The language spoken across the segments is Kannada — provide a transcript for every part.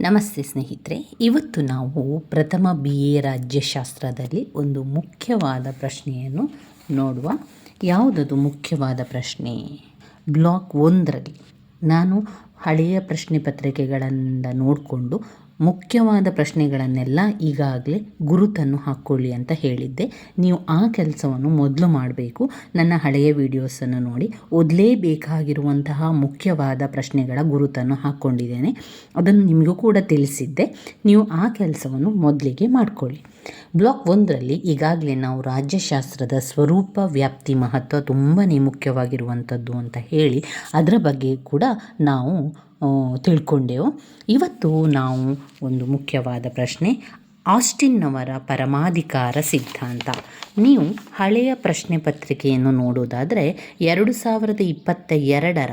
ನಮಸ್ತೆ ಸ್ನೇಹಿತರೆ, ಇವತ್ತು ನಾವು ಪ್ರಥಮ ಬಿ ಎ ರಾಜ್ಯಶಾಸ್ತ್ರದಲ್ಲಿ ಒಂದು ಮುಖ್ಯವಾದ ಪ್ರಶ್ನೆಯನ್ನು ನೋಡುವ. ಯಾವುದದು ಮುಖ್ಯವಾದ ಪ್ರಶ್ನೆ? ಬ್ಲಾಕ್ ಒಂದರಲ್ಲಿ. ನಾನು ಹಳೆಯ ಪ್ರಶ್ನೆ ಪತ್ರಿಕೆಗಳಿಂದ ನೋಡಿಕೊಂಡು ಮುಖ್ಯವಾದ ಪ್ರಶ್ನೆಗಳನ್ನೆಲ್ಲ ಈಗಾಗಲೇ ಗುರುತನ್ನು ಹಾಕ್ಕೊಳ್ಳಿ ಅಂತ ಹೇಳಿದ್ದೆ. ನೀವು ಆ ಕೆಲಸವನ್ನು ಮೊದಲು ಮಾಡಬೇಕು. ನನ್ನ ಹಳೆಯ ವಿಡಿಯೋಸನ್ನು ನೋಡಿ. ಓದಲೇಬೇಕಾಗಿರುವಂತಹ ಮುಖ್ಯವಾದ ಪ್ರಶ್ನೆಗಳ ಗುರುತನ್ನು ಹಾಕ್ಕೊಂಡಿದ್ದೇನೆ. ಅದನ್ನು ನಿಮಗೂ ಕೂಡ ತಿಳಿಸಿದ್ದೆ. ನೀವು ಆ ಕೆಲಸವನ್ನು ಮೊದಲಿಗೆ ಮಾಡಿಕೊಳ್ಳಿ. ಬ್ಲಾಕ್ ಒಂದರಲ್ಲಿ ಈಗಾಗಲೇ ನಾವು ರಾಜ್ಯಶಾಸ್ತ್ರದ ಸ್ವರೂಪ, ವ್ಯಾಪ್ತಿ, ಮಹತ್ವ ತುಂಬಾ ಮುಖ್ಯವಾಗಿರುವಂಥದ್ದು ಅಂತ ಹೇಳಿ, ಅದರ ಬಗ್ಗೆ ಕೂಡ ನಾವು ತಿಳ್ಕೊಂಡೆವು. ಇವತ್ತು ನಾವು ಒಂದು ಮುಖ್ಯವಾದ ಪ್ರಶ್ನೆ ಆಸ್ಟಿನ್ನವರ ಪರಮಾಧಿಕಾರ ಸಿದ್ಧಾಂತ. ನೀವು ಹಳೆಯ ಪ್ರಶ್ನೆ ಪತ್ರಿಕೆಯನ್ನು ನೋಡೋದಾದರೆ ಎರಡು ಸಾವಿರದ ಇಪ್ಪತ್ತ ಎರಡರ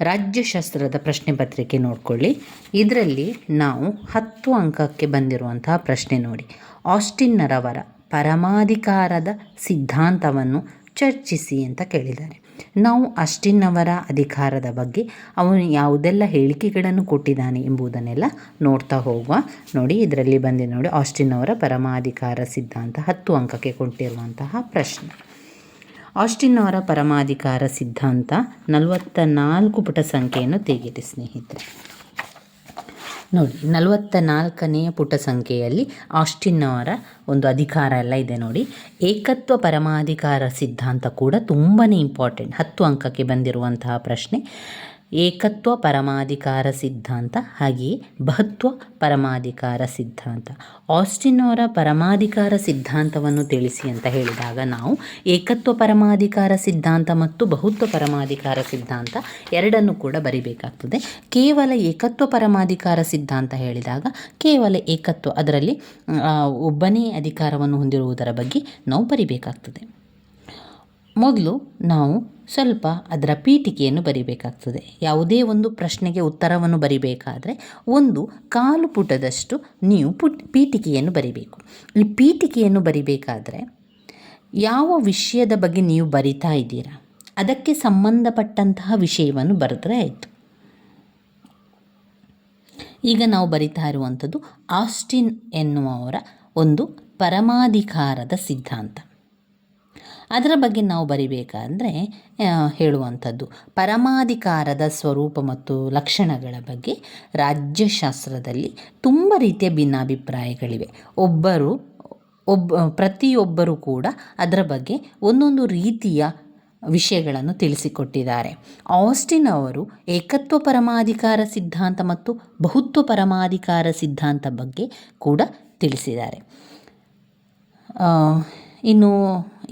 ರಾಜ್ಯಶಾಸ್ತ್ರದ ಪ್ರಶ್ನೆ ಪತ್ರಿಕೆ ನೋಡಿಕೊಳ್ಳಿ. ಇದರಲ್ಲಿ ನಾವು ಹತ್ತು ಅಂಕಕ್ಕೆ ಬಂದಿರುವಂತಹ ಪ್ರಶ್ನೆ ನೋಡಿ. ಆಸ್ಟಿನ್ನರವರ ಪರಮಾಧಿಕಾರದ ಸಿದ್ಧಾಂತವನ್ನು ಚರ್ಚಿಸಿ ಅಂತ ಕೇಳಿದ್ದಾರೆ. ನಾವು ಅಸ್ಟಿನ್ನವರ ಅಧಿಕಾರದ ಬಗ್ಗೆ ಅವನು ಯಾವುದೆಲ್ಲ ಹೇಳಿಕೆಗಳನ್ನು ಕೊಟ್ಟಿದ್ದಾನೆ ಎಂಬುದನ್ನೆಲ್ಲ ನೋಡ್ತಾ ಹೋಗುವ. ನೋಡಿ, ಇದರಲ್ಲಿ ಬಂದಿದೆ ನೋಡಿ ಆಸ್ಟಿನ್ ಅವರ ಪರಮಾಧಿಕಾರ ಸಿದ್ಧಾಂತ ಹತ್ತು ಅಂಕಕ್ಕೆ ಕೊಟ್ಟಿರುವಂತಹ ಪ್ರಶ್ನೆ. ಆಸ್ಟಿನ್ ಅವರ ಪರಮಾಧಿಕಾರ ಸಿದ್ಧಾಂತ ನಲವತ್ತ ನಾಲ್ಕು ಪುಟ ಸಂಖ್ಯೆಯನ್ನು ತೆಗೆಯಿರಿ ಸ್ನೇಹಿತರೆ. ನೋಡಿ ನಲವತ್ತ ನಾಲ್ಕನೆಯ ಪುಟ ಸಂಖ್ಯೆಯಲ್ಲಿ ಆಸ್ಟಿನ್ ಅವರ ಒಂದು ಅಧಿಕಾರ ಎಲ್ಲ ಇದೆ ನೋಡಿ. ಏಕತ್ವ ಪರಮಾಧಿಕಾರ ಸಿದ್ಧಾಂತ ಕೂಡ ತುಂಬಾ ಇಂಪಾರ್ಟೆಂಟ್ ಹತ್ತು ಅಂಕಕ್ಕೆ ಬಂದಿರುವಂತಹ ಪ್ರಶ್ನೆ. ಏಕತ್ವ ಪರಮಾಧಿಕಾರ ಸಿದ್ಧಾಂತ ಹಾಗೆಯೇ ಬಹುತ್ವ ಪರಮಾಧಿಕಾರ ಸಿದ್ಧಾಂತ. ಆಸ್ಟಿನ್ ಅವರ ಪರಮಾಧಿಕಾರ ಸಿದ್ಧಾಂತವನ್ನು ತಿಳಿಸಿ ಅಂತ ಹೇಳಿದಾಗ ನಾವು ಏಕತ್ವ ಪರಮಾಧಿಕಾರ ಸಿದ್ಧಾಂತ ಮತ್ತು ಬಹುತ್ವ ಪರಮಾಧಿಕಾರ ಸಿದ್ಧಾಂತ ಎರಡನ್ನು ಕೂಡ ಬರಿಬೇಕಾಗ್ತದೆ. ಕೇವಲ ಏಕತ್ವ ಪರಮಾಧಿಕಾರ ಸಿದ್ಧಾಂತ ಹೇಳಿದಾಗ ಕೇವಲ ಏಕತ್ವ ಅದರಲ್ಲಿ ಒಬ್ಬನೇ ಅಧಿಕಾರವನ್ನು ಹೊಂದಿರುವುದರ ಬಗ್ಗೆ ನಾವು ಬರಿಬೇಕಾಗ್ತದೆ. ಮೊದಲು ನಾವು ಸ್ವಲ್ಪ ಅದರ ಪೀಠಿಕೆಯನ್ನು ಬರಿಬೇಕಾಗ್ತದೆ. ಯಾವುದೇ ಒಂದು ಪ್ರಶ್ನೆಗೆ ಉತ್ತರವನ್ನು ಬರಿಬೇಕಾದರೆ ಒಂದು ಕಾಲು ಪುಟದಷ್ಟು ನೀವು ಪುಟ್, ಪೀಠಿಕೆಯನ್ನು ಬರಿಬೇಕು. ಈ ಪೀಠಿಕೆಯನ್ನು ಬರಿಬೇಕಾದರೆ ಯಾವ ವಿಷಯದ ಬಗ್ಗೆ ನೀವು ಬರಿತಾ ಇದ್ದೀರಾ? ಅದಕ್ಕೆ ಸಂಬಂಧಪಟ್ಟಂತಹ ವಿಷಯವನ್ನು ಬರೆದ್ರೆ ಆಯಿತು. ಈಗ ನಾವು ಬರಿತಾ ಇರುವಂಥದ್ದು ಆಸ್ಟಿನ್ ಎನ್ನುವವರ ಒಂದು ಪರಮಾಧಿಕಾರದ ಸಿದ್ಧಾಂತ. ಅದರ ಬಗ್ಗೆ ನಾವು ಬರಿಬೇಕಂದರೆ ಹೇಳುವಂಥದ್ದು. ಪರಮಾಧಿಕಾರದ ಸ್ವರೂಪ ಮತ್ತು ಲಕ್ಷಣಗಳ ಬಗ್ಗೆ ರಾಜ್ಯಶಾಸ್ತ್ರದಲ್ಲಿ ತುಂಬ ರೀತಿಯ ಭಿನ್ನಾಭಿಪ್ರಾಯಗಳಿವೆ. ಒಬ್ಬರು ಒಬ್ಬ ಪ್ರತಿಯೊಬ್ಬರು ಕೂಡ ಅದರ ಬಗ್ಗೆ ಒಂದೊಂದು ರೀತಿಯ ವಿಷಯಗಳನ್ನು ತಿಳಿಸಿಕೊಟ್ಟಿದ್ದಾರೆ. ಆಸ್ಟಿನ್ ಅವರು ಏಕತ್ವ ಪರಮಾಧಿಕಾರ ಸಿದ್ಧಾಂತ ಮತ್ತು ಬಹುತ್ವ ಪರಮಾಧಿಕಾರ ಸಿದ್ಧಾಂತ ಬಗ್ಗೆ ಕೂಡ ತಿಳಿಸಿದ್ದಾರೆ. ಇನ್ನು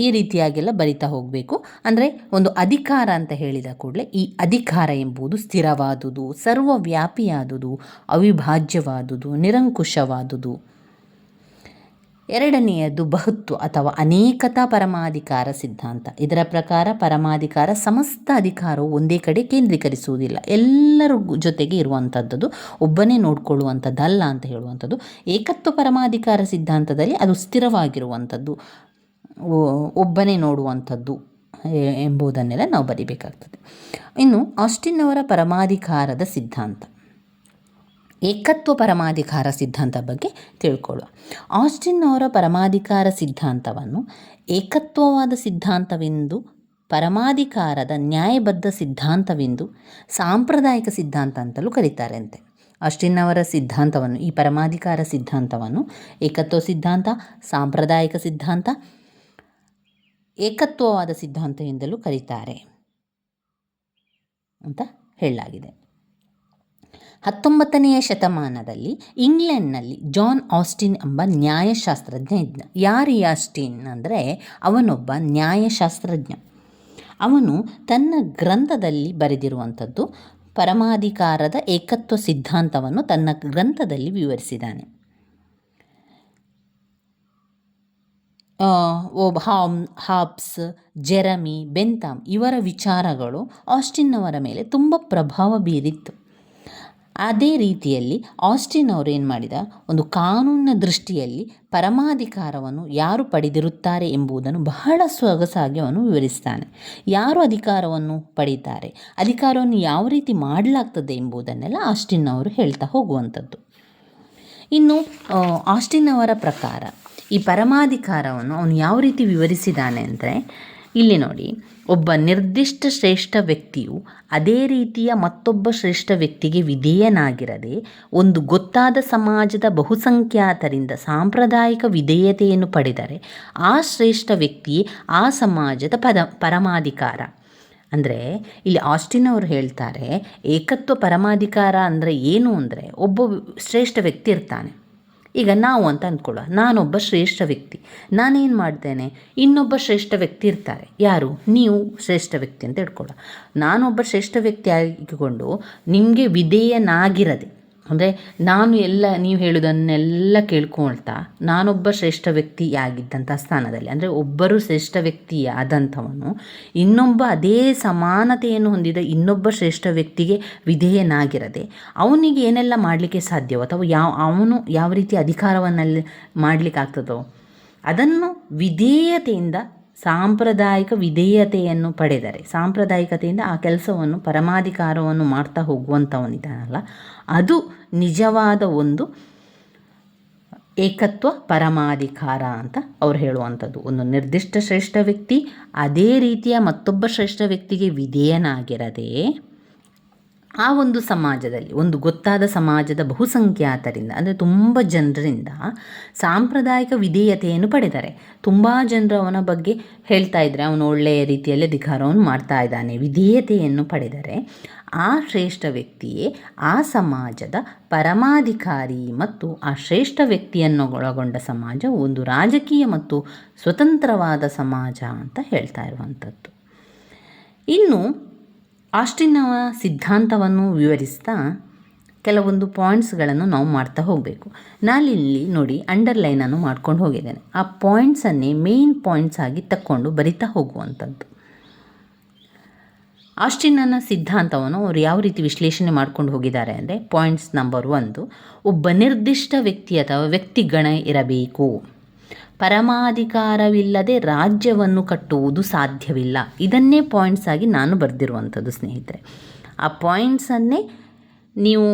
ಈ ರೀತಿಯಾಗೆಲ್ಲ ಬರಿತಾ ಹೋಗಬೇಕು. ಅಂದರೆ ಒಂದು ಅಧಿಕಾರ ಅಂತ ಹೇಳಿದ ಕೂಡಲೇ ಈ ಅಧಿಕಾರ ಎಂಬುದು ಸ್ಥಿರವಾದುದು, ಸರ್ವವ್ಯಾಪಿಯಾದುದು, ಅವಿಭಾಜ್ಯವಾದುದು, ನಿರಂಕುಶವಾದುದು. ಎರಡನೆಯದು ಬಹುತ್ವ ಅಥವಾ ಅನೇಕತಾ ಪರಮಾಧಿಕಾರ ಸಿದ್ಧಾಂತ. ಇದರ ಪ್ರಕಾರ ಪರಮಾಧಿಕಾರ ಸಮಸ್ತ ಅಧಿಕಾರವು ಒಂದೇ ಕಡೆ ಕೇಂದ್ರೀಕರಿಸುವುದಿಲ್ಲ. ಎಲ್ಲರ ಜೊತೆಗೆ ಇರುವಂಥದ್ದು ಒಬ್ಬನೇ ನೋಡಿಕೊಳ್ಳುವಂಥದ್ದಲ್ಲ ಅಂತ ಹೇಳುವಂಥದ್ದು ಏಕತ್ವ ಪರಮಾಧಿಕಾರ ಸಿದ್ಧಾಂತದಲ್ಲಿ ಅದು ಸ್ಥಿರವಾಗಿರುವಂಥದ್ದು ಒಬ್ಬನೇ ನೋಡುವಂಥದ್ದು ಎಂಬುದನ್ನೆಲ್ಲ ನಾವು ಬರಿಬೇಕಾಗ್ತದೆ. ಇನ್ನು ಆಸ್ಟಿನ್ ಅವರ ಪರಮಾಧಿಕಾರದ ಸಿದ್ಧಾಂತ. ಏಕತ್ವ ಪರಮಾಧಿಕಾರ ಸಿದ್ಧಾಂತ ಬಗ್ಗೆ ತಿಳ್ಕೊಳ್ಳುವ. ಆಸ್ಟಿನ್ ಅವರ ಪರಮಾಧಿಕಾರ ಸಿದ್ಧಾಂತವನ್ನು ಏಕತ್ವವಾದ ಸಿದ್ಧಾಂತವೆಂದು, ಪರಮಾಧಿಕಾರದ ನ್ಯಾಯಬದ್ಧ ಸಿದ್ಧಾಂತವೆಂದು ಸಾಂಪ್ರದಾಯಿಕ ಸಿದ್ಧಾಂತ ಅಂತಲೂ ಕರೀತಾರೆ ಅಂತೆ ಅವರ ಸಿದ್ಧಾಂತವನ್ನು, ಈ ಪರಮಾಧಿಕಾರ ಸಿದ್ಧಾಂತವನ್ನು ಏಕತ್ವ ಸಿದ್ಧಾಂತ, ಸಾಂಪ್ರದಾಯಿಕ ಸಿದ್ಧಾಂತ ಏಕತ್ವವಾದ ಸಿದ್ಧಾಂತ ಎಂದಲೂ ಕರೀತಾರೆ ಅಂತ ಹೇಳಲಾಗಿದೆ. ಹತ್ತೊಂಬತ್ತನೆಯ ಶತಮಾನದಲ್ಲಿ ಇಂಗ್ಲೆಂಡ್ನಲ್ಲಿ ಜಾನ್ ಆಸ್ಟಿನ್ ಎಂಬ ನ್ಯಾಯಶಾಸ್ತ್ರಜ್ಞ ಇದ್ದ ಯಾರು ಆಸ್ಟಿನ್ ಅಂದರೆ? ಅವನೊಬ್ಬ ನ್ಯಾಯಶಾಸ್ತ್ರಜ್ಞ. ಅವನು ತನ್ನ ಗ್ರಂಥದಲ್ಲಿ ಬರೆದಿರುವಂಥದ್ದು ಪರಮಾಧಿಕಾರದ ಏಕತ್ವ ಸಿದ್ಧಾಂತವನ್ನು ತನ್ನ ಗ್ರಂಥದಲ್ಲಿ ವಿವರಿಸಿದ್ದಾನೆ ಆ, ಒಬ್ಬ ಹಾಮ್ ಹಾಬ್ಸ್ ಜೆರಮಿ ಬೆಂತಾಮ್ ಇವರ ವಿಚಾರಗಳು ಆಸ್ಟಿನ್ ಅವರ ಮೇಲೆ ತುಂಬ ಪ್ರಭಾವ ಬೀರಿತ್ತು. ಅದೇ ರೀತಿಯಲ್ಲಿ ಆಸ್ಟಿನ್ ಅವರು ಏನು ಮಾಡಿದ? ಒಂದು ಕಾನೂನಿನ ದೃಷ್ಟಿಯಲ್ಲಿ ಪರಮಾಧಿಕಾರವನ್ನು ಯಾರು ಪಡೆದಿರುತ್ತಾರೆ ಎಂಬುದನ್ನು ಬಹಳ ಸೊಗಸಾಗಿ ಅವನು ವಿವರಿಸ್ತಾನೆ. ಯಾರು ಅಧಿಕಾರವನ್ನು ಪಡೀತಾರೆ? ಅಧಿಕಾರವನ್ನು ಯಾವ ರೀತಿ ಮಾಡಲಾಗ್ತದೆ ಎಂಬುದನ್ನೆಲ್ಲ ಆಸ್ಟಿನ್ ಅವರು ಹೇಳ್ತಾ ಹೋಗುವಂಥದ್ದು. ಇನ್ನು ಆಸ್ಟಿನ್ ಅವರ ಪ್ರಕಾರ ಈ ಪರಮಾಧಿಕಾರವನ್ನು ಅವನು ಯಾವ ರೀತಿ ವಿವರಿಸಿದ್ದಾನೆ ಅಂದರೆ, ಇಲ್ಲಿ ನೋಡಿ, ಒಬ್ಬ ನಿರ್ದಿಷ್ಟ ಶ್ರೇಷ್ಠ ವ್ಯಕ್ತಿಯು ಅದೇ ರೀತಿಯ ಮತ್ತೊಬ್ಬ ಶ್ರೇಷ್ಠ ವ್ಯಕ್ತಿಗೆ ವಿಧೇಯನಾಗಿರದೆ ಒಂದು ಗೊತ್ತಾದ ಸಮಾಜದ ಬಹುಸಂಖ್ಯಾತರಿಂದ ಸಾಂಪ್ರದಾಯಿಕ ವಿಧೇಯತೆಯನ್ನು ಪಡೆದರೆ ಆ ಶ್ರೇಷ್ಠ ವ್ಯಕ್ತಿ ಆ ಸಮಾಜದ ಪದ, ಪರಮಾಧಿಕಾರ. ಅಂದರೆ, ಇಲ್ಲಿ ಆಸ್ಟಿನ್ ಅವರು ಹೇಳ್ತಾರೆ, ಏಕತ್ವ ಪರಮಾಧಿಕಾರ ಅಂದರೆ ಏನು ಅಂದರೆ, ಒಬ್ಬ ಶ್ರೇಷ್ಠ ವ್ಯಕ್ತಿ ಇರ್ತಾನೆ. ಈಗ ನಾವು ಅಂತ ಅಂದ್ಕೊಳ್ಳೋ ನಾನೊಬ್ಬ ಶ್ರೇಷ್ಠ ವ್ಯಕ್ತಿ. ನಾನೇನು ಮಾಡ್ತೇನೆ? ಇನ್ನೊಬ್ಬ ಶ್ರೇಷ್ಠ ವ್ಯಕ್ತಿ ಇರ್ತಾರೆ. ಯಾರು? ನೀವು ಶ್ರೇಷ್ಠ ವ್ಯಕ್ತಿ ಅಂತ ಇಟ್ಕೊಳ್ಳೋ ನಾನೊಬ್ಬ ಶ್ರೇಷ್ಠ ವ್ಯಕ್ತಿ ಆಗಿಕೊಂಡು ನಿಮಗೆ ವಿಧೇಯನಾಗಿರದೆ ಅಂದರೆ ನಾನು ಎಲ್ಲ ನೀವು ಹೇಳೋದನ್ನೆಲ್ಲ ಕೇಳ್ಕೊಳ್ತಾ ನಾನೊಬ್ಬ ಶ್ರೇಷ್ಠ ವ್ಯಕ್ತಿಯಾಗಿದ್ದಂಥ ಸ್ಥಾನದಲ್ಲಿ, ಅಂದರೆ ಒಬ್ಬರು ಶ್ರೇಷ್ಠ ವ್ಯಕ್ತಿಯಾದಂಥವನು ಇನ್ನೊಬ್ಬ ಅದೇ ಸಮಾನತೆಯನ್ನು ಹೊಂದಿದ ಇನ್ನೊಬ್ಬ ಶ್ರೇಷ್ಠ ವ್ಯಕ್ತಿಗೆ ವಿಧೇಯನಾಗಿರದೆ ಅವನಿಗೆ ಏನೆಲ್ಲ ಮಾಡಲಿಕ್ಕೆ ಸಾಧ್ಯವೋ ಅಥವಾ ಯಾವ, ಅವನು ಯಾವ ರೀತಿ ಅಧಿಕಾರವನ್ನಲ್ಲಿ ಮಾಡಲಿಕ್ಕಾಗ್ತದೋ ಅದನ್ನು ವಿಧೇಯತೆಯಿಂದ ಸಾಂಪ್ರದಾಯಿಕ ವಿಧೇಯತೆಯನ್ನು ಪಡೆದರೆ, ಸಾಂಪ್ರದಾಯಿಕತೆಯಿಂದ ಆ ಕೆಲಸವನ್ನು, ಪರಮಾಧಿಕಾರವನ್ನು ಮಾಡ್ತಾ ಹೋಗುವಂಥವನಿದ್ದಾನಲ್ಲ ಅದು ನಿಜವಾದ ಒಂದು ಏಕತ್ವ, ಪರಮಾಧಿಕಾರ ಅಂತ ಅವ್ರು ಹೇಳುವಂಥದ್ದು. ಒಂದು ನಿರ್ದಿಷ್ಟ ಶ್ರೇಷ್ಠ ವ್ಯಕ್ತಿ, ಅದೇ ರೀತಿಯ ಮತ್ತೊಬ್ಬ ಶ್ರೇಷ್ಠ ವ್ಯಕ್ತಿಗೆ ವಿಧೇಯನಾಗಿರದೆ ಆ ಒಂದು ಸಮಾಜದಲ್ಲಿ, ಒಂದು ಗೊತ್ತಾದ ಸಮಾಜದ ಬಹುಸಂಖ್ಯಾತರಿಂದ, ಅಂದರೆ ತುಂಬ ಜನರಿಂದ ಸಾಂಪ್ರದಾಯಿಕ ವಿಧೇಯತೆಯನ್ನು ಪಡೆದರೆ, ತುಂಬ ಜನರು ಅವನ ಬಗ್ಗೆ ಹೇಳ್ತಾ ಇದ್ದರೆ ಅವನು ಒಳ್ಳೆಯ ರೀತಿಯಲ್ಲಿ ಅಧಿಕಾರವನ್ನು ಮಾಡ್ತಾ ಇದ್ದಾನೆ, ವಿಧೇಯತೆಯನ್ನು ಪಡೆದರೆ, ಆ ಶ್ರೇಷ್ಠ ವ್ಯಕ್ತಿಯೇ ಆ ಸಮಾಜದ ಪರಮಾಧಿಕಾರಿ ಮತ್ತು ಆ ಶ್ರೇಷ್ಠ ವ್ಯಕ್ತಿಯನ್ನು ಒಳಗೊಂಡ ಸಮಾಜ, ಒಂದು ರಾಜಕೀಯ ಮತ್ತು ಸ್ವತಂತ್ರವಾದ ಸಮಾಜ ಅಂತ ಹೇಳ್ತಾ ಇರುವಂಥದ್ದು. ಇನ್ನು ಆಸ್ಟಿನ್ನವ ಸಿದ್ಧಾಂತವನ್ನು ವಿವರಿಸ್ತಾ ಕೆಲವೊಂದು ಪಾಯಿಂಟ್ಸ್ಗಳನ್ನು ನಾವು ಮಾಡ್ತಾ ಹೋಗಬೇಕು. ನಾನಿಲ್ಲಿ ನೋಡಿ ಅಂಡರ್ಲೈನನ್ನು ಮಾಡ್ಕೊಂಡು ಹೋಗಿದ್ದೇನೆ. ಆ ಪಾಯಿಂಟ್ಸನ್ನೇ ಮೇನ್ ಪಾಯಿಂಟ್ಸ್ ಆಗಿ ತಕ್ಕೊಂಡು ಬರಿತಾ ಹೋಗುವಂಥದ್ದು. ಆಸ್ಟಿನ್ನ ಸಿದ್ಧಾಂತವನ್ನು ಅವರು ಯಾವ ರೀತಿ ವಿಶ್ಲೇಷಣೆ ಮಾಡ್ಕೊಂಡು ಹೋಗಿದ್ದಾರೆ ಅಂದರೆ ಪಾಯಿಂಟ್ಸ್ ನಂಬರ್ ಒಂದು, ಒಬ್ಬ ನಿರ್ದಿಷ್ಟ ವ್ಯಕ್ತಿ ಅಥವಾ ವ್ಯಕ್ತಿಗಣ ಇರಬೇಕು. ಪರಮಾಧಿಕಾರವಿಲ್ಲದೆ ರಾಜ್ಯವನ್ನು ಕಟ್ಟುವುದು ಸಾಧ್ಯವಿಲ್ಲ. ಇದನ್ನೇ ಪಾಯಿಂಟ್ಸ್ ಆಗಿ ನಾನು ಬರೆದಿರುವಂಥದ್ದು ಸ್ನೇಹಿತರೆ. ಆ ಪಾಯಿಂಟ್ಸನ್ನೇ ನೀವು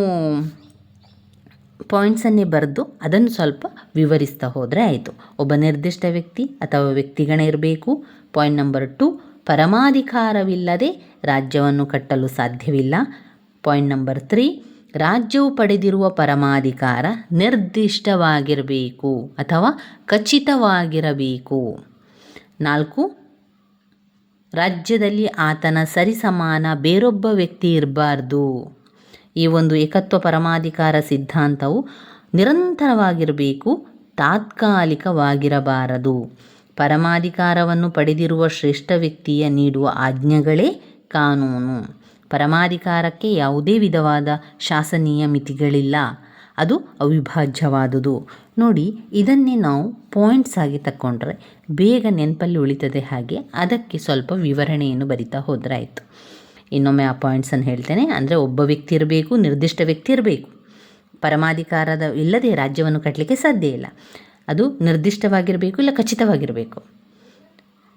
ಪಾಯಿಂಟ್ಸನ್ನೇ ಬರೆದು ಅದನ್ನು ಸ್ವಲ್ಪ ವಿವರಿಸ್ತಾ ಹೋದರೆ ಆಯಿತು. ಒಬ್ಬ ನಿರ್ದಿಷ್ಟ ವ್ಯಕ್ತಿ ಅಥವಾ ವ್ಯಕ್ತಿಗಣ ಇರಬೇಕು. ಪಾಯಿಂಟ್ ನಂಬರ್ ಟು ಪರಮಾಧಿಕಾರವಿಲ್ಲದೆ ರಾಜ್ಯವನ್ನು ಕಟ್ಟಲು ಸಾಧ್ಯವಿಲ್ಲ. ಪಾಯಿಂಟ್ ನಂಬರ್ ತ್ರೀ ರಾಜ್ಯವು ಪಡೆದಿರುವ ಪರಮಾಧಿಕಾರ ನಿರ್ದಿಷ್ಟವಾಗಿರಬೇಕು ಅಥವಾ ಖಚಿತವಾಗಿರಬೇಕು. ನಾಲ್ಕು, ರಾಜ್ಯದಲ್ಲಿ ಆತನ ಸರಿಸಮಾನ ಬೇರೊಬ್ಬ ವ್ಯಕ್ತಿ ಇರಬಾರ್ದು. ಈ ಒಂದು ಏಕತ್ವ ಪರಮಾಧಿಕಾರ ಸಿದ್ಧಾಂತವು ನಿರಂತರವಾಗಿರಬೇಕು, ತಾತ್ಕಾಲಿಕವಾಗಿರಬಾರದು. ಪರಮಾಧಿಕಾರವನ್ನು ಪಡೆದಿರುವ ಶ್ರೇಷ್ಠ ವ್ಯಕ್ತಿಯ ನೀಡುವ ಆಜ್ಞೆಗಳೇ ಕಾನೂನು. ಪರಮಾಧಿಕಾರಕ್ಕೆ ಯಾವುದೇ ವಿಧವಾದ ಶಾಸನೀಯ ಮಿತಿಗಳಿಲ್ಲ. ಅದು ಅವಿಭಾಜ್ಯವಾದುದು. ನೋಡಿ, ಇದನ್ನೇ ನಾವು ಪಾಯಿಂಟ್ಸ್ ಆಗಿ ತಕ್ಕೊಂಡ್ರೆ ಬೇಗ ನೆನಪಲ್ಲಿ ಉಳಿತದೆ ಹಾಗೆ ಅದಕ್ಕೆ ಸ್ವಲ್ಪ ವಿವರಣೆಯನ್ನು ಬರಿತಾ ಹೋದ್ರೆ ಆಯಿತು ಇನ್ನೊಮ್ಮೆ ಆ ಪಾಯಿಂಟ್ಸನ್ನು ಹೇಳ್ತೇನೆ. ಅಂದರೆ ಒಬ್ಬ ವ್ಯಕ್ತಿ ಇರಬೇಕು, ನಿರ್ದಿಷ್ಟ ವ್ಯಕ್ತಿ ಇರಬೇಕು. ಪರಮಾಧಿಕಾರದ ಇಲ್ಲದೆ ರಾಜ್ಯವನ್ನು ಕಟ್ಟಲಿಕ್ಕೆ ಸಾಧ್ಯ ಇಲ್ಲ. ಅದು ನಿರ್ದಿಷ್ಟವಾಗಿರಬೇಕು ಇಲ್ಲ ಖಚಿತವಾಗಿರಬೇಕು.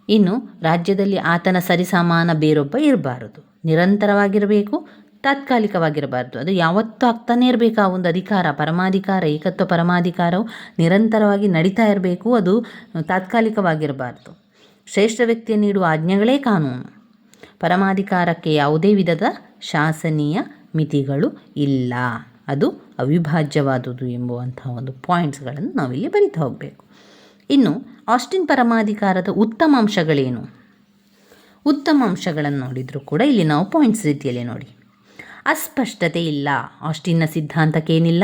ಇನ್ನು ರಾಜ್ಯದಲ್ಲಿ ಆತನ ಸರಿಸಮಾನ ಬೇರೊಬ್ಬ ಇರಬಾರದು. ನಿರಂತರವಾಗಿರಬೇಕು, ತಾತ್ಕಾಲಿಕವಾಗಿರಬಾರ್ದು. ಅದು ಯಾವತ್ತೂ ಆಗ್ತಾನೆ ಇರಬೇಕು. ಆ ಒಂದು ಅಧಿಕಾರ, ಪರಮಾಧಿಕಾರ, ಏಕತ್ವ ಪರಮಾಧಿಕಾರವು ನಿರಂತರವಾಗಿ ನಡೀತಾ ಇರಬೇಕು. ಅದು ತಾತ್ಕಾಲಿಕವಾಗಿರಬಾರ್ದು. ಶ್ರೇಷ್ಠ ವ್ಯಕ್ತಿಯ ನೀಡುವ ಆಜ್ಞೆಗಳೇ ಕಾನೂನು. ಪರಮಾಧಿಕಾರಕ್ಕೆ ಯಾವುದೇ ವಿಧದ ಶಾಸನೀಯ ಮಿತಿಗಳು ಇಲ್ಲ. ಅದು ಅವಿಭಾಜ್ಯವಾದುದು ಎಂಬುವಂತಹ ಒಂದು ಪಾಯಿಂಟ್ಸ್ಗಳನ್ನು ನಾವಿಲ್ಲಿ ಬರಿತಾ ಹೋಗಬೇಕು. ಇನ್ನು ಆಸ್ಟಿನ್ ಪರಮಾಧಿಕಾರದ ಉತ್ತಮ ಅಂಶಗಳೇನು? ಉತ್ತಮ ಅಂಶಗಳನ್ನು ನೋಡಿದರೂ ಕೂಡ ಇಲ್ಲಿ ನಾವು ಪಾಯಿಂಟ್ಸ್ ರೀತಿಯಲ್ಲಿ ನೋಡಿ. ಅಸ್ಪಷ್ಟತೆ ಇಲ್ಲ. ಆಸ್ಟಿನ್ನ ಸಿದ್ಧಾಂತಕ್ಕೇನಿಲ್ಲ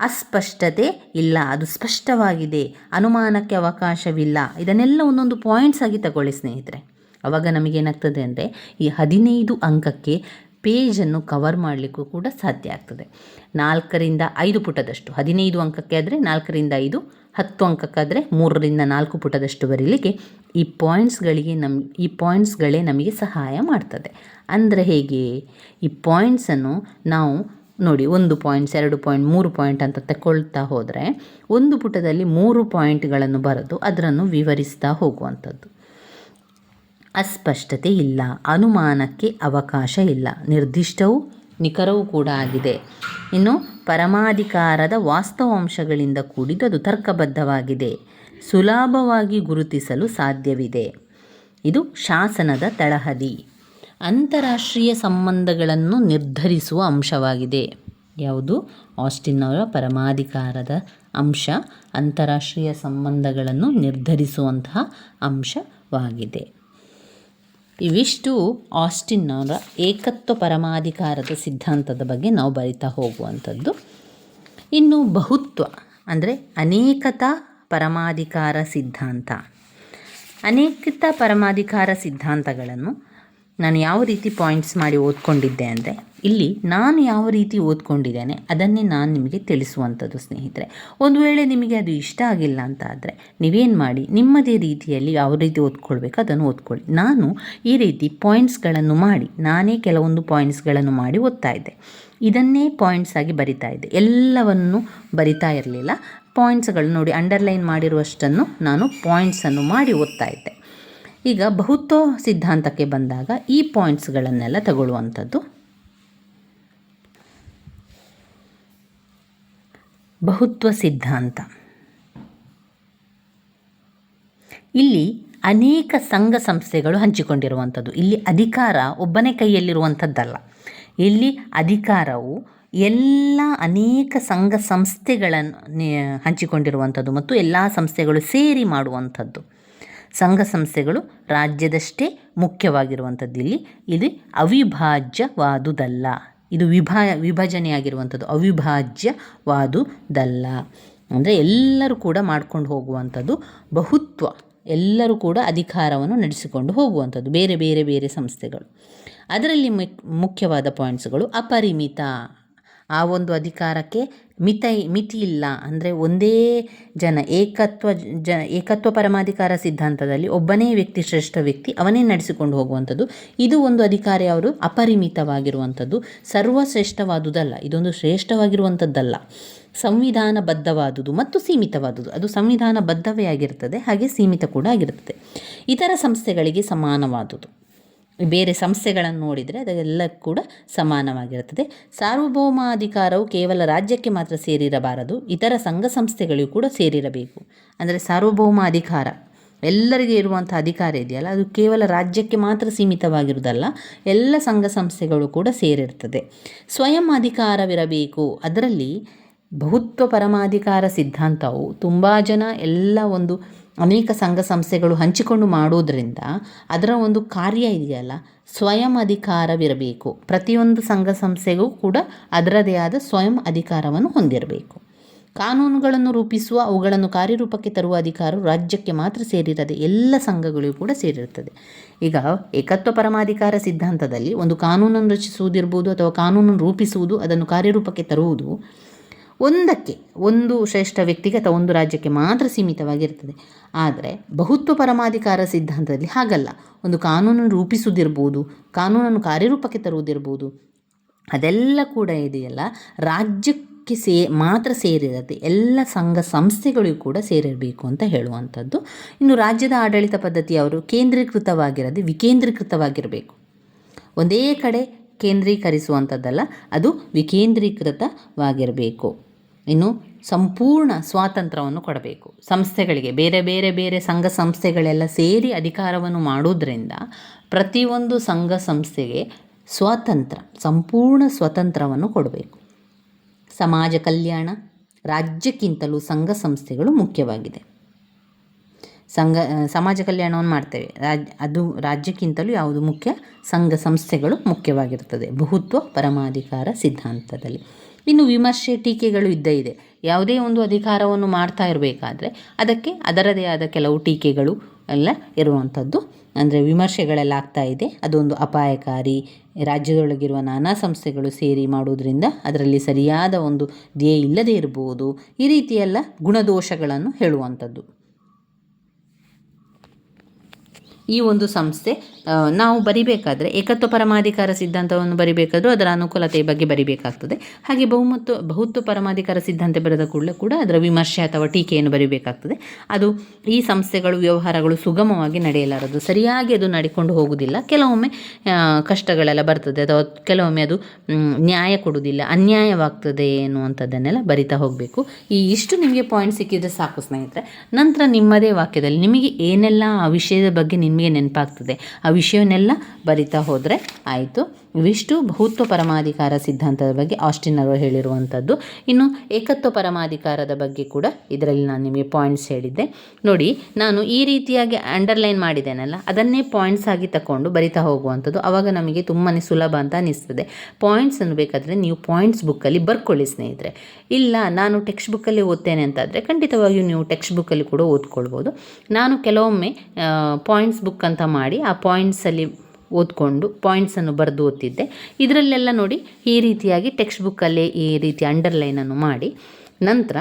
ಅಸ್ಪಷ್ಟತೆ ಇಲ್ಲ. ಅದು ಸ್ಪಷ್ಟವಾಗಿದೆ. ಅನುಮಾನಕ್ಕೆ ಅವಕಾಶವಿಲ್ಲ. ಇದನ್ನೆಲ್ಲ ಒಂದೊಂದು ಪಾಯಿಂಟ್ಸ್ ಆಗಿ ತಗೊಳ್ಳಿ ಸ್ನೇಹಿತರೆ. ಅವಾಗ ನಮಗೇನಾಗ್ತದೆ ಅಂದರೆ ಈ ಹದಿನೈದು ಅಂಕಕ್ಕೆ ಪೇಜನ್ನು ಕವರ್ ಮಾಡಲಿಕ್ಕೂ ಕೂಡ ಸಾಧ್ಯ ಆಗ್ತದೆ. ನಾಲ್ಕರಿಂದ ಐದು ಪುಟದಷ್ಟು, ಹದಿನೈದು ಅಂಕಕ್ಕೆ ಆದರೆ ನಾಲ್ಕರಿಂದ ಐದು, ಹತ್ತು ಅಂಕಕ್ಕಾದರೆ ಮೂರರಿಂದ ನಾಲ್ಕು ಪುಟದಷ್ಟು ಬರೀಲಿಕ್ಕೆ ಈ ಪಾಯಿಂಟ್ಸ್ಗಳಿಗೆ ನಮ್, ಈ ಪಾಯಿಂಟ್ಸ್ಗಳೇ ನಮಗೆ ಸಹಾಯ ಮಾಡ್ತದೆ. ಅಂದರೆ ಹೇಗೆ? ಈ ಪಾಯಿಂಟ್ಸನ್ನು ನಾವು ನೋಡಿ, ಒಂದು ಪಾಯಿಂಟ್ಸ್ ಎರಡು ಪಾಯಿಂಟ್ ಮೂರು ಪಾಯಿಂಟ್ ಅಂತ ತಗೊಳ್ತಾ ಹೋದರೆ ಒಂದು ಪುಟದಲ್ಲಿ ಮೂರು ಪಾಯಿಂಟ್ಗಳನ್ನು ಬರೆದು ಅದನ್ನು ವಿವರಿಸ್ತಾ ಹೋಗುವಂಥದ್ದು. ಅಸ್ಪಷ್ಟತೆ ಇಲ್ಲ, ಅನುಮಾನಕ್ಕೆ ಅವಕಾಶ ಇಲ್ಲ, ನಿರ್ದಿಷ್ಟವೂ ನಿಖರವೂ ಕೂಡ ಆಗಿದೆ. ಇನ್ನು ಪರಮಾಧಿಕಾರದ ವಾಸ್ತವಾಂಶಗಳಿಂದ ಕೂಡಿದ್ದು ತರ್ಕಬದ್ಧವಾಗಿದೆ. ಸುಲಭವಾಗಿ ಗುರುತಿಸಲು ಸಾಧ್ಯವಿದೆ. ಇದು ಶಾಸನದ ತಳಹದಿ. ಅಂತಾರಾಷ್ಟ್ರೀಯ ಸಂಬಂಧಗಳನ್ನು ನಿರ್ಧರಿಸುವ ಅಂಶವಾಗಿದೆ. ಯಾವುದು? ಆಸ್ಟಿನ್ ಅವರ ಪರಮಾಧಿಕಾರದ ಅಂಶ, ಅಂತಾರಾಷ್ಟ್ರೀಯ ಸಂಬಂಧಗಳನ್ನು ನಿರ್ಧರಿಸುವಂತಹ ಅಂಶವಾಗಿದೆ. ಇವಿಷ್ಟು ಆಸ್ಟಿನ್ ಅವರ ಏಕತ್ವ ಪರಮಾಧಿಕಾರದ ಸಿದ್ಧಾಂತದ ಬಗ್ಗೆ ನಾವು ಬರಿತಾ ಹೋಗುವಂಥದ್ದು. ಇನ್ನು ಬಹುತ್ವ, ಅಂದರೆ ಅನೇಕತಾ ಪರಮಾಧಿಕಾರ ಸಿದ್ಧಾಂತ. ಅನೇಕತಾ ಪರಮಾಧಿಕಾರ ಸಿದ್ಧಾಂತಗಳನ್ನು ನಾನು ಯಾವ ರೀತಿ ಪಾಯಿಂಟ್ಸ್ ಮಾಡಿ ಓದ್ಕೊಂಡಿದ್ದೆ ಅಂದರೆ, ಇಲ್ಲಿ ನಾನು ಯಾವ ರೀತಿ ಓದ್ಕೊಂಡಿದ್ದೇನೆ, ಅದನ್ನೇ ನಾನು ನಿಮಗೆ ತಿಳಿಸುವಂಥದ್ದು ಸ್ನೇಹಿತರೆ. ಒಂದು ವೇಳೆ ನಿಮಗೆ ಅದು ಇಷ್ಟ ಆಗಿಲ್ಲ ಅಂತ ಆದರೆ, ನೀವೇನು ಮಾಡಿ, ನಿಮ್ಮದೇ ರೀತಿಯಲ್ಲಿ ಯಾವ ರೀತಿ ಓದ್ಕೊಳ್ಬೇಕು ಅದನ್ನು ಓದ್ಕೊಳ್ಳಿ. ನಾನು ಈ ರೀತಿ ಪಾಯಿಂಟ್ಸ್ಗಳನ್ನು ಮಾಡಿ, ನಾನೇ ಕೆಲವೊಂದು ಪಾಯಿಂಟ್ಸ್ಗಳನ್ನು ಮಾಡಿ ಓದ್ತಾ ಇದ್ದೆ. ಇದನ್ನೇ ಪಾಯಿಂಟ್ಸ್ ಆಗಿ ಬರಿತಾ ಇದ್ದೆ. ಎಲ್ಲವನ್ನು ಬರಿತಾ ಇರಲಿಲ್ಲ. ಪಾಯಿಂಟ್ಸ್ಗಳು ನೋಡಿ ಅಂಡರ್ಲೈನ್ ಮಾಡಿರುವಷ್ಟನ್ನು ನಾನು ಪಾಯಿಂಟ್ಸನ್ನು ಮಾಡಿ ಓದ್ತಾ ಇದ್ದೆ. ಈಗ ಬಹುತ್ವ ಸಿದ್ಧಾಂತಕ್ಕೆ ಬಂದಾಗ ಈ ಪಾಯಿಂಟ್ಸ್ಗಳನ್ನೆಲ್ಲ ತಗೊಳ್ಳುವಂಥದ್ದು. ಬಹುತ್ವ ಸಿದ್ಧಾಂತ. ಇಲ್ಲಿ ಅನೇಕ ಸಂಘ ಸಂಸ್ಥೆಗಳು ಹಂಚಿಕೊಂಡಿರುವಂಥದ್ದು. ಇಲ್ಲಿ ಅಧಿಕಾರ ಒಬ್ಬನೇ ಕೈಯಲ್ಲಿರುವಂಥದ್ದಲ್ಲ. ಇಲ್ಲಿ ಅಧಿಕಾರವು ಎಲ್ಲ ಅನೇಕ ಸಂಘ ಸಂಸ್ಥೆಗಳನ್ನು ಹಂಚಿಕೊಂಡಿರುವಂಥದ್ದು ಮತ್ತು ಎಲ್ಲ ಸಂಸ್ಥೆಗಳು ಸೇರಿ ಮಾಡುವಂಥದ್ದು. ಸಂಘ ಸಂಸ್ಥೆಗಳು ರಾಜ್ಯದಷ್ಟೇ ಮುಖ್ಯವಾಗಿರುವಂಥದ್ದು ಇಲ್ಲಿ. ಇದು ಅವಿಭಾಜ್ಯವಾದುದಲ್ಲ. ಇದು ವಿಭಾ, ವಿಭಜನೆಯಾಗಿರುವಂಥದ್ದು. ಅವಿಭಾಜ್ಯವಾದುದಲ್ಲ. ಅಂದರೆ ಎಲ್ಲರೂ ಕೂಡ ಮಾಡ್ಕೊಂಡು ಹೋಗುವಂಥದ್ದು ಬಹುತ್ವ. ಎಲ್ಲರೂ ಕೂಡ ಅಧಿಕಾರವನ್ನು ನಡೆಸಿಕೊಂಡು ಹೋಗುವಂಥದ್ದು. ಬೇರೆ ಬೇರೆ ಬೇರೆ ಸಂಸ್ಥೆಗಳು. ಅದರಲ್ಲಿ ಮುಖ್ಯವಾದ ಪಾಯಿಂಟ್ಸ್ಗಳು ಅಪರಿಮಿತ. ಆ ಒಂದು ಅಧಿಕಾರಕ್ಕೆ ಮಿತ ಮಿತಿ ಇಲ್ಲ ಅಂದರೆ ಒಂದೇ ಜನ, ಏಕತ್ವ, ಜ, ಏಕತ್ವ ಪರಮಾಧಿಕಾರ ಸಿದ್ಧಾಂತದಲ್ಲಿ ಒಬ್ಬನೇ ವ್ಯಕ್ತಿ ಶ್ರೇಷ್ಠ ವ್ಯಕ್ತಿ ಅವನೇ ನಡೆಸಿಕೊಂಡು ಹೋಗುವಂಥದ್ದು. ಇದು ಒಂದು ಅಧಿಕಾರಿ ಅವರು ಅಪರಿಮಿತವಾಗಿರುವಂಥದ್ದು. ಸರ್ವಶ್ರೇಷ್ಠವಾದುದಲ್ಲ. ಇದೊಂದು ಶ್ರೇಷ್ಠವಾಗಿರುವಂಥದ್ದಲ್ಲ. ಸಂವಿಧಾನಬದ್ಧವಾದುದು ಮತ್ತು ಸೀಮಿತವಾದುದು. ಅದು ಸಂವಿಧಾನಬದ್ಧವೇ ಆಗಿರ್ತದೆ, ಹಾಗೆ ಸೀಮಿತ ಕೂಡ ಆಗಿರ್ತದೆ. ಇತರ ಸಂಸ್ಥೆಗಳಿಗೆ ಸಮಾನವಾದುದು. ಬೇರೆ ಸಂಸ್ಥೆಗಳನ್ನು ನೋಡಿದರೆ ಅದೆಲ್ಲ ಕೂಡ ಸಮಾನವಾಗಿರುತ್ತದೆ. ಸಾರ್ವಭೌಮಾಧಿಕಾರವು ಕೇವಲ ರಾಜ್ಯಕ್ಕೆ ಮಾತ್ರ ಸೇರಿರಬಾರದು, ಇತರ ಸಂಘ ಸಂಸ್ಥೆಗಳಿಗೂ ಕೂಡ ಸೇರಿರಬೇಕು. ಅಂದರೆ ಸಾರ್ವಭೌಮ ಅಧಿಕಾರ ಎಲ್ಲರಿಗೆ ಇರುವಂಥ ಅಧಿಕಾರ ಇದೆಯಲ್ಲ, ಅದು ಕೇವಲ ರಾಜ್ಯಕ್ಕೆ ಮಾತ್ರ ಸೀಮಿತವಾಗಿರುವುದಲ್ಲ, ಎಲ್ಲ ಸಂಘ ಸಂಸ್ಥೆಗಳು ಕೂಡ ಸೇರಿರ್ತದೆ ಸ್ವಯಂ ಅಧಿಕಾರವಿರಬೇಕು, ಅದರಲ್ಲಿ ಬಹುತ್ವ ಪರಮಾಧಿಕಾರ ಸಿದ್ಧಾಂತವು ತುಂಬ ಜನ ಎಲ್ಲ ಒಂದು ಅನೇಕ ಸಂಘ ಸಂಸ್ಥೆಗಳು ಹಂಚಿಕೊಂಡು ಮಾಡೋದ್ರಿಂದ ಅದರ ಒಂದು ಕಾರ್ಯ ಇದೆಯಲ್ಲ, ಸ್ವಯಂ ಅಧಿಕಾರವಿರಬೇಕು. ಪ್ರತಿಯೊಂದು ಸಂಘ ಸಂಸ್ಥೆಗೂ ಕೂಡ ಅದರದೇ ಆದ ಸ್ವಯಂ ಅಧಿಕಾರವನ್ನು ಹೊಂದಿರಬೇಕು. ಕಾನೂನುಗಳನ್ನು ರೂಪಿಸುವ, ಅವುಗಳನ್ನು ಕಾರ್ಯರೂಪಕ್ಕೆ ತರುವ ಅಧಿಕಾರವು ರಾಜ್ಯಕ್ಕೆ ಮಾತ್ರ ಸೇರಿರದೆ ಎಲ್ಲ ಸಂಘಗಳಿಗೂ ಕೂಡ ಸೇರಿರುತ್ತದೆ. ಈಗ ಏಕತ್ವ ಪರಮಾಧಿಕಾರ ಸಿದ್ಧಾಂತದಲ್ಲಿ ಒಂದು ಕಾನೂನನ್ನು ರಚಿಸುವುದಿರ್ಬೋದು ಅಥವಾ ಕಾನೂನನ್ನು ರೂಪಿಸುವುದು, ಅದನ್ನು ಕಾರ್ಯರೂಪಕ್ಕೆ ತರುವುದು ಒಂದಕ್ಕೆ, ಒಂದು ಶ್ರೇಷ್ಠ ವ್ಯಕ್ತಿಗೆ ಅಥವಾ ಒಂದು ರಾಜ್ಯಕ್ಕೆ ಮಾತ್ರ ಸೀಮಿತವಾಗಿರ್ತದೆ. ಆದರೆ ಬಹುತ್ವ ಪರಮಾಧಿಕಾರ ಸಿದ್ಧಾಂತದಲ್ಲಿ ಹಾಗಲ್ಲ. ಒಂದು ಕಾನೂನನ್ನು ರೂಪಿಸುವುದಿರ್ಬೋದು, ಕಾನೂನನ್ನು ಕಾರ್ಯರೂಪಕ್ಕೆ ತರುವುದಿರ್ಬೋದು, ಅದೆಲ್ಲ ಕೂಡ ಇದೆಯಲ್ಲ. ರಾಜ್ಯಕ್ಕೆ ಸೇ, ಮಾತ್ರ ಸೇರಿರದೆ ಎಲ್ಲ ಸಂಘ ಸಂಸ್ಥೆಗಳಿಗೂ ಕೂಡ ಸೇರಿರಬೇಕು ಅಂತ ಹೇಳುವಂಥದ್ದು. ಇನ್ನು ರಾಜ್ಯದ ಆಡಳಿತ ಪದ್ಧತಿ ಅವರು ಕೇಂದ್ರೀಕೃತವಾಗಿರದೆ ವಿಕೇಂದ್ರೀಕೃತವಾಗಿರಬೇಕು. ಒಂದೇ ಕಡೆ ಕೇಂದ್ರೀಕರಿಸುವಂಥದ್ದಲ್ಲ, ಅದು ವಿಕೇಂದ್ರೀಕೃತವಾಗಿರಬೇಕು. ಇನ್ನು ಸಂಪೂರ್ಣ ಸ್ವಾತಂತ್ರ್ಯವನ್ನು ಕೊಡಬೇಕು. ಸಂಸ್ಥೆಗಳಿಗೆ, ಬೇರೆ ಬೇರೆ ಬೇರೆ ಸಂಘ ಸಂಸ್ಥೆಗಳೆಲ್ಲ ಸೇರಿ ಅಧಿಕಾರವನ್ನು ಮಾಡೋದ್ರಿಂದ ಪ್ರತಿಯೊಂದು ಸಂಘ ಸಂಸ್ಥೆಗೆ ಸ್ವಾತಂತ್ರ್ಯ, ಸಂಪೂರ್ಣ ಸ್ವತಂತ್ರವನ್ನು ಕೊಡಬೇಕು. ಸಮಾಜ ಕಲ್ಯಾಣ ರಾಜ್ಯಕ್ಕಿಂತಲೂ ಸಂಘ ಸಂಸ್ಥೆಗಳು ಮುಖ್ಯವಾಗಿದೆ. ಸಂಘ ಸಮಾಜ ಕಲ್ಯಾಣವನ್ನು ಮಾಡ್ತೇವೆ. ರಾಜ್, ಅದು ರಾಜ್ಯಕ್ಕಿಂತಲೂ ಯಾವುದು ಮುಖ್ಯ? ಸಂಘ ಸಂಸ್ಥೆಗಳು ಮುಖ್ಯವಾಗಿರ್ತದೆ ಬಹುತ್ವ ಪರಮಾಧಿಕಾರ ಸಿದ್ಧಾಂತದಲ್ಲಿ. ಇನ್ನು ವಿಮರ್ಶೆ ಟೀಕೆಗಳು ಇದ್ದೇ ಇದೆ. ಯಾವುದೇ ಒಂದು ಅಧಿಕಾರವನ್ನು ಮಾಡ್ತಾ ಇರಬೇಕಾದ್ರೆ ಅದಕ್ಕೆ ಅದರದೇ ಆದ ಕೆಲವು ಟೀಕೆಗಳು ಎಲ್ಲ ಇರುವಂಥದ್ದು. ಅಂದರೆ ವಿಮರ್ಶೆಗಳೆಲ್ಲ ಆಗ್ತಾ ಇದೆ. ಅದೊಂದು ಅಪಾಯಕಾರಿ, ರಾಜ್ಯದೊಳಗಿರುವ ನಾನಾ ಸಂಸ್ಥೆಗಳು ಸೇರಿ ಮಾಡುವುದರಿಂದ ಅದರಲ್ಲಿ ಸರಿಯಾದ ಒಂದು ಧ್ಯೇಯ ಇಲ್ಲದೇ ಇರಬಹುದು ಈ ರೀತಿಯೆಲ್ಲ ಗುಣದೋಷಗಳನ್ನು ಹೇಳುವಂಥದ್ದು. ಈ ಒಂದು ಸಂಸ್ಥೆ ನಾವು ಬರಿಬೇಕಾದ್ರೆ ಏಕತ್ವ ಪರಮಾಧಿಕಾರ ಸಿದ್ಧಾಂತವನ್ನು ಬರಿಬೇಕಾದರೂ ಅದರ ಅನುಕೂಲತೆಯ ಬಗ್ಗೆ ಬರಿಬೇಕಾಗ್ತದೆ. ಹಾಗೆ ಬಹುಮತ್ತು, ಬಹುತ್ವ ಪರಮಾಧಿಕಾರ ಸಿದ್ಧಾಂತ ಬರೆದ ಕೂಡಲೇ ಕೂಡ ಅದರ ವಿಮರ್ಶೆ ಅಥವಾ ಟೀಕೆಯನ್ನು ಬರಿಬೇಕಾಗ್ತದೆ. ಅದು ಈ ಸಂಸ್ಥೆಗಳು, ವ್ಯವಹಾರಗಳು ಸುಗಮವಾಗಿ ನಡೆಯಲಾರದು. ಸರಿಯಾಗಿ ಅದು ನಡೆಕೊಂಡು ಹೋಗುವುದಿಲ್ಲ ಕೆಲವೊಮ್ಮೆ ಕಷ್ಟಗಳೆಲ್ಲ ಬರ್ತದೆ. ಅಥವಾ ಕೆಲವೊಮ್ಮೆ ಅದು ನ್ಯಾಯ ಕೊಡುವುದಿಲ್ಲ. ಅನ್ಯಾಯವಾಗ್ತದೆ ಅನ್ನುವಂಥದ್ದನ್ನೆಲ್ಲ ಬರಿತಾ ಹೋಗಬೇಕು. ಈ ಇಷ್ಟು ನಿಮಗೆ ಪಾಯಿಂಟ್ ಸಿಕ್ಕಿದ್ರೆ ಸಾಕು ಸ್ನೇಹಿತರೆ. ನಂತರ ನಿಮ್ಮದೇ ವಾಕ್ಯದಲ್ಲಿ ನಿಮಗೆ ಏನೆಲ್ಲ ಆ ವಿಷಯದ ಬಗ್ಗೆ ನಿಮಗೆ ನೆನಪಾಗ್ತದೆ. ಆ ವಿಷಯವನ್ನೆಲ್ಲ ಬರಿತಾ ಹೋದರೆ ಆಯಿತು. ಇವಿಷ್ಟು ಬಹುತ್ವ ಪರಮಾಧಿಕಾರ ಸಿದ್ಧಾಂತದ ಬಗ್ಗೆ ಆಸ್ಟಿನ್ ಅವರು ಹೇಳಿರುವಂಥದ್ದು ಇನ್ನು ಏಕತ್ವ ಪರಮಾಧಿಕಾರದ ಬಗ್ಗೆ ಕೂಡ ಇದರಲ್ಲಿ ನಾನು ನಿಮಗೆ ಪಾಯಿಂಟ್ಸ್ ಹೇಳಿದ್ದೆ. ನೋಡಿ, ನಾನು ಈ ರೀತಿಯಾಗಿ ಅಂಡರ್ಲೈನ್ ಮಾಡಿದ್ದೇನಲ್ಲ, ಅದನ್ನೇ ಪಾಯಿಂಟ್ಸ್ ಆಗಿ ತಗೊಂಡು ಬರಿತಾ ಹೋಗುವಂಥದ್ದು ಆವಾಗ ನಮಗೆ ತುಂಬಾ ಸುಲಭ ಅಂತ ಅನ್ನಿಸ್ತದೆ. ಪಾಯಿಂಟ್ಸ್ ಬೇಕಾದರೆ ನೀವು ಪಾಯಿಂಟ್ಸ್ ಬುಕ್ಕಲ್ಲಿ ಬರ್ಕೊಳ್ಳಿ ಸ್ನೇಹಿತರೆ. ಇಲ್ಲ, ನಾನು ಟೆಕ್ಸ್ಟ್ ಬುಕ್ಕಲ್ಲಿ ಓದ್ತೇನೆ ಅಂತಾದರೆ ಖಂಡಿತವಾಗಿಯೂ ನೀವು ಟೆಕ್ಸ್ಟ್ ಬುಕ್ಕಲ್ಲಿ ಕೂಡ ಓದ್ಕೊಳ್ಬೋದು. ನಾನು ಕೆಲವೊಮ್ಮೆ ಪಾಯಿಂಟ್ಸ್ ಬುಕ್ ಅಂತ ಮಾಡಿ ಆ ಪಾಯಿಂಟ್ಸಲ್ಲಿ ಓದ್ಕೊಂಡು ಪಾಯಿಂಟ್ಸನ್ನು ಬರೆದು ಓದ್ತಿದ್ದೆ. ಇದರಲ್ಲೆಲ್ಲ ನೋಡಿ ಈ ರೀತಿಯಾಗಿ ಟೆಕ್ಸ್ಟ್ ಬುಕ್ಕಲ್ಲೇ ಈ ರೀತಿ ಅಂಡರ್ಲೈನನ್ನು ಮಾಡಿ. ನಂತರ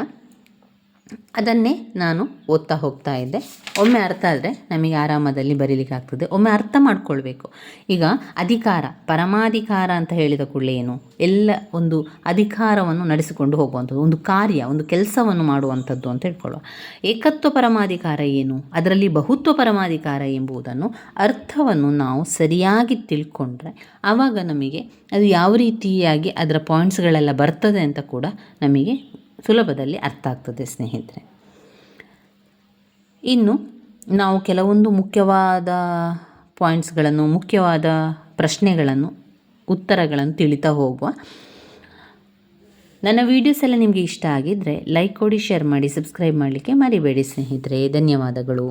ಅದನ್ನೇ ನಾನು ಓದ್ತಾ ಹೋಗ್ತಾ ಇದ್ದೆ. ಒಮ್ಮೆ ಅರ್ಥ ಆದರೆ ನಮಗೆ ಆರಾಮದಲ್ಲಿ ಬರೀಲಿಕ್ಕೆ ಆಗ್ತದೆ. ಒಮ್ಮೆ ಅರ್ಥ ಮಾಡ್ಕೊಳ್ಬೇಕು. ಈಗ ಅಧಿಕಾರ, ಪರಮಾಧಿಕಾರ ಅಂತ ಹೇಳಿದ ಕೂಡಲೇ ಏನು? ಎಲ್ಲ ಒಂದು ಅಧಿಕಾರವನ್ನು ನಡೆಸಿಕೊಂಡು ಹೋಗುವಂಥದ್ದು, ಒಂದು ಕಾರ್ಯ, ಒಂದು ಕೆಲಸವನ್ನು ಮಾಡುವಂಥದ್ದು ಅಂತ ಹೇಳ್ಕೊಳ್ಳುವ ಏಕತ್ವ ಪರಮಾಧಿಕಾರ ಏನು? ಅದರಲ್ಲಿ ಬಹುತ್ವ ಪರಮಾಧಿಕಾರ ಎಂಬುದನ್ನು ಅರ್ಥವನ್ನು ನಾವು ಸರಿಯಾಗಿ ತಿಳ್ಕೊಂಡ್ರೆ ಆವಾಗ ನಮಗೆ ಅದು ಯಾವ ರೀತಿಯಾಗಿ ಅದರ ಪಾಯಿಂಟ್ಸ್ಗಳೆಲ್ಲ ಬರ್ತದೆ ಅಂತ ಕೂಡ ನಮಗೆ ಸುಲಭದಲ್ಲಿ ಅರ್ಥ ಆಗ್ತದೆ, ಸ್ನೇಹಿತರೆ. ಇನ್ನು ನಾವು ಕೆಲವೊಂದು ಮುಖ್ಯವಾದ ಪಾಯಿಂಟ್ಸ್ಗಳನ್ನು ಮುಖ್ಯವಾದ ಪ್ರಶ್ನೆಗಳನ್ನು, ಉತ್ತರಗಳನ್ನು ತಿಳಿತಾ ಹೋಗುವ. ನನ್ನ ವೀಡಿಯೋಸ್ ಎಲ್ಲ ನಿಮಗೆ ಇಷ್ಟ ಆಗಿದ್ದರೆ ಲೈಕ್ ಕೊಡಿ ಶೇರ್ ಮಾಡಿ ಸಬ್ಸ್ಕ್ರೈಬ್ ಮಾಡಲಿಕ್ಕೆ ಮರಿಬೇಡಿ, ಸ್ನೇಹಿತರೆ. ಧನ್ಯವಾದಗಳು.